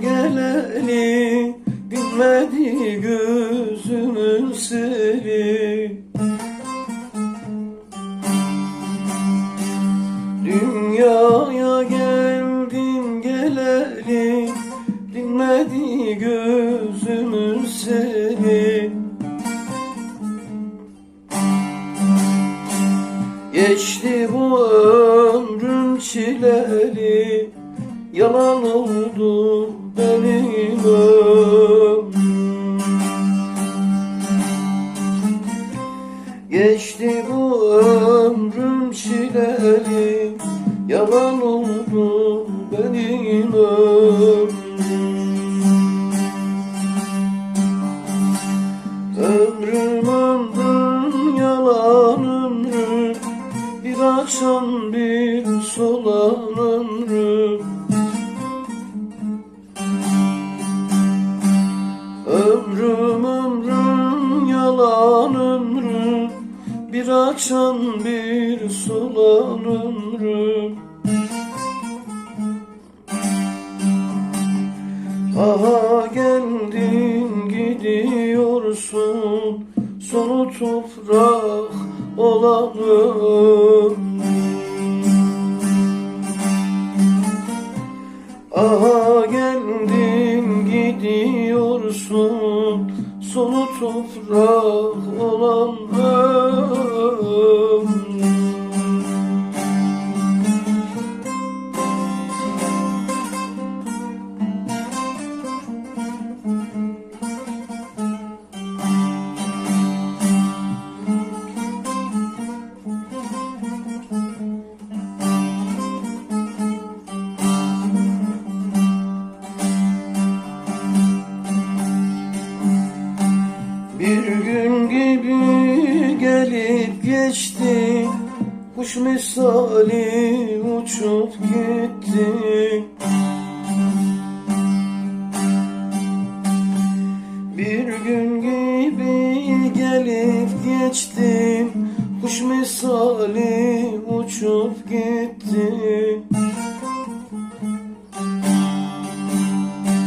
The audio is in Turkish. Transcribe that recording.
geleli Dinmedi gözümün seli. Dünyaya geldin geleli Dinmedi gözümün seli. Geçti bu ömrüm çileli Yalan oldu benim Geçti bu ömrüm çileli Yalan oldu benim ömrüm Ömrüm ömrüm yalan ömrüm Bir açan bir solan Ömrüm Bir açan bir solan ömrüm Aha geldin gidiyorsun. Sonu toprak olan Aha geldin gidiyorsun Sonu toprak olan ömrüm Bir gün gibi gelip geçti. Kuş misali uçup gitti. Bir gün gibi gelip geçti. Kuş misali uçup gitti